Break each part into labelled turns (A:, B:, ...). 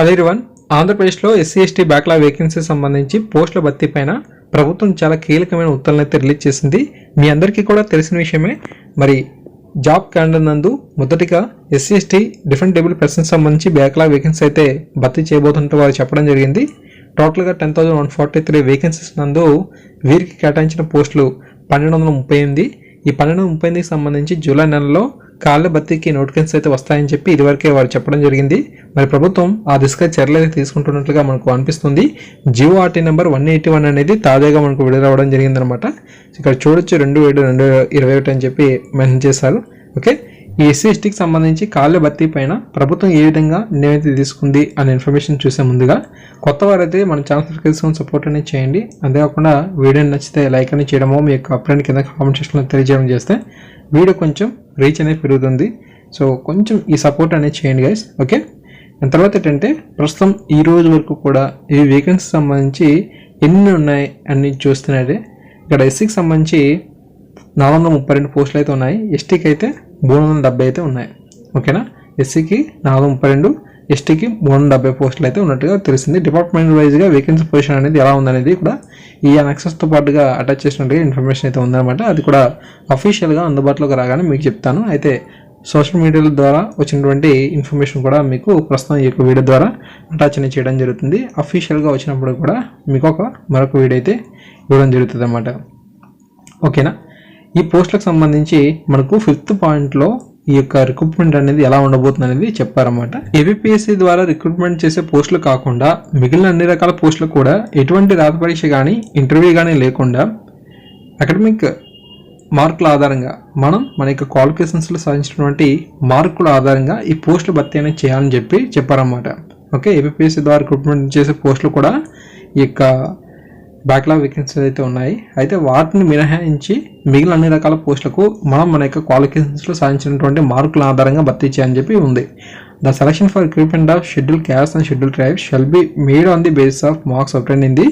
A: Hello one ఆంధ్రప్రదేశ్లో SC ST backlog vacancy సంబంధించి పోస్టుల భర్తీ పైన ప్రభుత్వం చాలా కీలకమైన ఉత్తర్వులను అయితే రిలీజ్ చేసింది. మీ అందరికీ కూడా తెలిసిన విషయమే. మరి జాబ్ క్యాలెండర్ నందు మొదటిగా SC ST different table persons సంబంధించి బ్యాక్లా వేకెన్సీ అయితే భర్తీ చేయబోతున్నట్టు వారు చెప్పడం జరిగింది. టోటల్గా ten thousand one forty three vacancies నందు వీరికి కేటాయించిన పోస్టులు పన్నెండు వందల ముప్పై ఎనిమిది. ఈ పన్నెండు వందల ముప్పై ఎనిమిదికి సంబంధించి జూలై నెలలో కాళ్ళ భర్తీకి నోటిఫికేషన్స్ అయితే వస్తాయని చెప్పి ఇదివరకే వారు చెప్పడం జరిగింది. మరి ప్రభుత్వం ఆ దిశగా చర్యలు తీసుకుంటున్నట్లుగా మనకు అనిపిస్తుంది. GO RT number one eighty one అనేది తాజాగా మనకు విడుదలవ్వడం జరిగిందనమాట ఇక్కడ చూడొచ్చు రెండు ఏడు రెండు ఇరవై ఒకటి అని చెప్పి మెన్షన్ చేశారు. ఓకే? ఈ ఎస్సీ ఎస్టీకి సంబంధించి కాళ్ళ భర్తీ పైన ప్రభుత్వం ఏ విధంగా నిర్ణయం అయితే తీసుకుంది అనే ఇన్ఫర్మేషన్ చూసే ముందుగా కొత్త వారైతే మన ఛానల్ సబ్స్క్రైబ్ సపోర్ట్ అనేది చేయండి. అంతేకాకుండా వీడియో నచ్చితే లైక్ అని చేయడమో మీ యొక్క అప్రెండ్ కింద కామెంట్ సెక్షన్లో తెలియజేయడం చేస్తే వీడియో కొంచెం రీచ్ అనేది పెరుగుతుంది. సో కొంచెం ఈ సపోర్ట్ అనేది చేయండి గైస్ ఓకే దాని తర్వాత ఏంటంటే ప్రస్తుతం ఈ రోజు వరకు కూడా ఈ వేకెన్సీ సంబంధించి ఎన్ని ఉన్నాయి అని చూస్తున్నదే ఇక్కడ ఎస్సీకి సంబంధించి నాలుగు వందల ముప్పై రెండు పోస్టులు అయితే ఉన్నాయి. ఎస్టీకి అయితే మూడు వందల డెబ్బై అయితే ఉన్నాయి. ఓకేనా? ఎస్సీకి నాలుగు వందల ముప్పై రెండు ఎస్టీకి మూడు వందల డెబ్బై పోస్టులు అయితే ఉన్నట్టుగా తెలిసింది. డిపార్ట్మెంట్ వైజ్గా వేకెన్సీ పొజిషన్ అనేది ఎలా ఉందనేది కూడా ఈ అనెక్సెస్తో పాటుగా అటాచ్ చేసినట్టుగా ఇన్ఫర్మేషన్ అయితే ఉందన్నమాట. అది కూడా అఫీషియల్గా అందుబాటులోకి రాగానే మీకు చెప్తాను. అయితే సోషల్ మీడియాల ద్వారా వచ్చినటువంటి ఇన్ఫర్మేషన్ కూడా మీకు ప్రస్తుతం ఈ యొక్క వీడియో ద్వారా అటాచ్ అనేది చేయడం జరుగుతుంది. అఫీషియల్గా వచ్చినప్పుడు కూడా మీకు ఒక మరొక వీడియో అయితే ఇవ్వడం జరుగుతుంది అన్నమాట ఓకేనా? ఈ పోస్టులకు సంబంధించి మనకు ఫిఫ్త్ పాయింట్లో ఈ యొక్క రిక్రూట్మెంట్ అనేది ఎలా ఉండబోతుంది అనేది చెప్పారన్నమాట. ఏబిపిఎస్సి ద్వారా రిక్రూట్మెంట్ చేసే పోస్టులు కాకుండా మిగిలిన అన్ని రకాల పోస్టులు కూడా ఎటువంటి రాత పరీక్ష కానీ ఇంటర్వ్యూ కానీ లేకుండా అకాడమిక్ మార్కుల ఆధారంగా మనం మన యొక్క క్వాలిఫికేషన్స్లో సాధించినటువంటి మార్కుల ఆధారంగా ఈ పోస్టులు భర్తీ అనేది చేయాలని చెప్పి చెప్పారన్నమాట. ఓకే? ఏబిపిఎస్సి ద్వారా రిక్రూట్మెంట్ చేసే పోస్టులు కూడా ఈ యొక్క బ్యాక్లాగ్ వేకెన్సీ అయితే ఉన్నాయి. అయితే వాటిని మినహాయించి మిగిలిన అన్ని రకాల పోస్టులకు మనం మన యొక్క క్వాలిఫికేషన్స్లో సాధించినటువంటి మార్కుల ఆధారంగా భర్తీ చేయని చెప్పి ఉంది. The selection for recruitment of scheduled caste and scheduled tribe shall be made on the basis of marks attend in the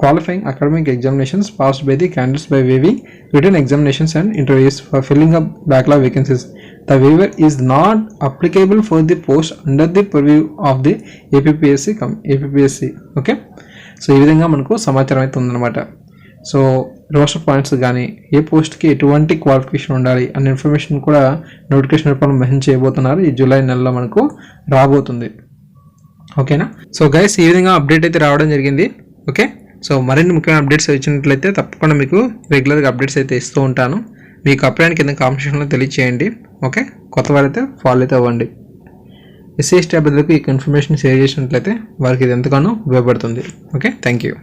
A: qualifying academic examinations pass by the candidates by waiving written examinations and interviews for filling up backlog vacancies the waiver is not applicable for the post under the preview of the APSC come APSC okay so ఈ విధంగా మనకు సమాచారం అయితే ఉందన్నమాట. So roster points కానీ ఏ పోస్ట్కి ఎటువంటి qualification ఉండాలి అనే ఇన్ఫర్మేషన్ కూడా నోటిఫికేషన్ రూపంలో మెన్షన్ చేయబోతున్నారు. ఈ జూలై నెలలో మనకు రాబోతుంది. ఓకేనా? సో గైస్ ఈ విధంగా అప్డేట్ అయితే రావడం జరిగింది. ఓకే? సో మరిన్ని ముఖ్యమైన అప్డేట్స్ వచ్చినట్లయితే తప్పకుండా మీకు రెగ్యులర్గా అప్డేట్స్ అయితే ఇస్తూ ఉంటాను. మీకు అప్లైన్ కింద కాంపిటీషన్లో తెలియచేయండి. ఓకే? కొత్త వారైతే ఫాలో అయితే అవ్వండి. ఎస్సీ ఎస్టీ అభ్యర్థులకు ఈ ఇన్ఫర్మేషన్ షేర్ చేసినట్లయితే వారికి ఇది ఎంతగానో ఉపయోగపడుతుంది. Okay thank you